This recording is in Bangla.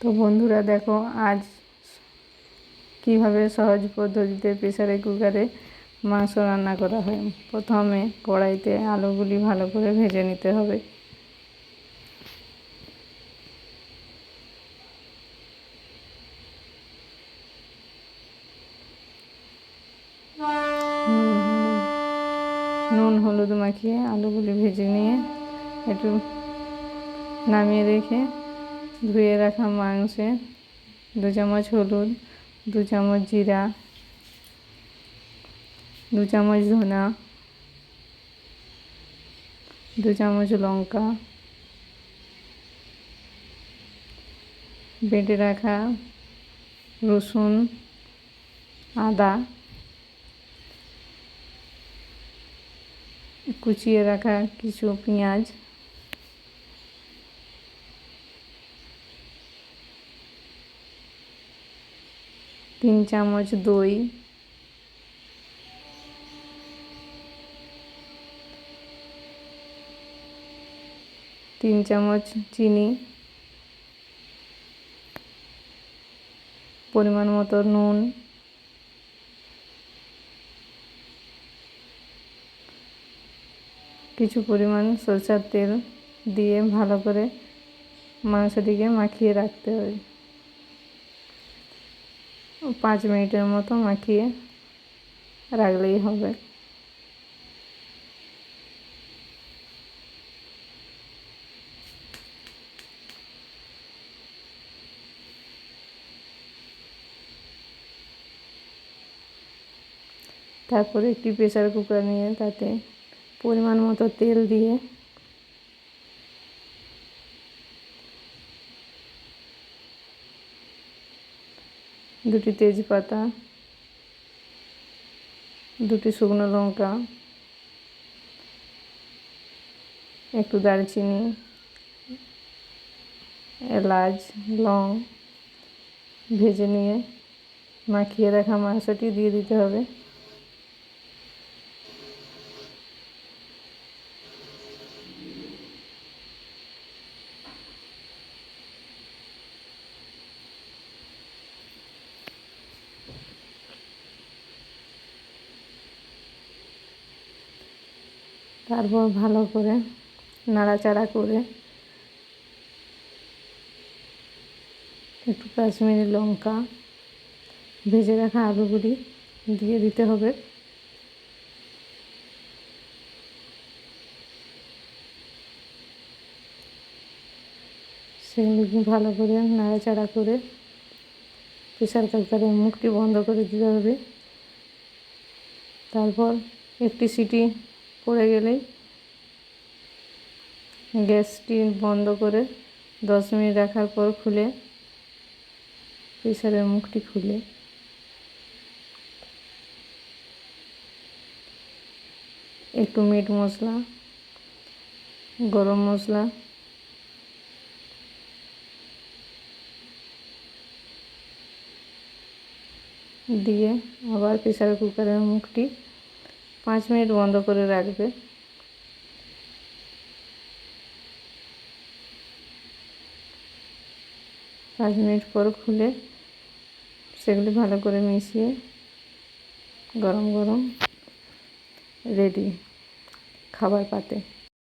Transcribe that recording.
তো বন্ধুরা দেখো আজ কীভাবে সহজ পদ্ধতিতে প্রেসারে কুকারে মাংস রান্না করা হয় প্রথমে কড়াইতে আলুগুলি ভালো করে ভেজে নিতে হবে নুন হলুদ মাখিয়ে আলুগুলি ভেজে নিয়ে একটু নামিয়ে রেখে ধুয়ে রাখা মাংসে, দু চামচ হলুদ, দু চামচ জিরা, দু চামচ ধনা, দু চামচ লঙ্কা, বেটে রাখা রসুন, আদা, কুচিয়ে রাখা কিছু পেঁয়াজ তিন চামচ দই। তিন চামচ চিনি। পরিমাণ মতো নুন। কিছু পরিমাণ সরষার তেল দিয়ে ভালো করে মাংসটিকে মাখিয়ে রাখতে হবে। পাঁচ মিনিটের মতো মাখিয়ে রাখলেই হবে। তারপরে একটি প্রেসার কুকার নিয়ে তাতে পরিমাণ মতো তেল দিয়ে দুটি তেজপাতা, দুটি শুকনো লঙ্কা, একটু দারচিনি, এলাচ, লং ভেজে নিয়ে মাখিয়ে রাখা মাংসটি দিয়ে দিতে হবে। তারপর ভালো করে, নাড়াচাড়া করে। একটু কাশ্মীরি লঙ্কা ভেজে রাখা আলুগুলি দিয়ে দিতে হবে। সেগুলি ভালো করে নাড়াচাড়া করে প্রেশার কুকারের মুখটি বন্ধ করে দিতে হবে। তারপর একটি সিটি পড়ে গেলেই গ্যাসটি বন্ধ করে দশ মিনিট রাখার পর খুলে প্রেসারের মুখটি খুলে। একটু মিট মশলা, গরম মশলা, দিয়ে আবার প্রেসার কুকারের মুখটি পাঁচ মিনিট বন্ধ করে রাখবে। পাঁচ মিনিট পর খুলে সেগুলি ভালো করে মিশিয়ে গরম গরম রেডি খাবার পাতে।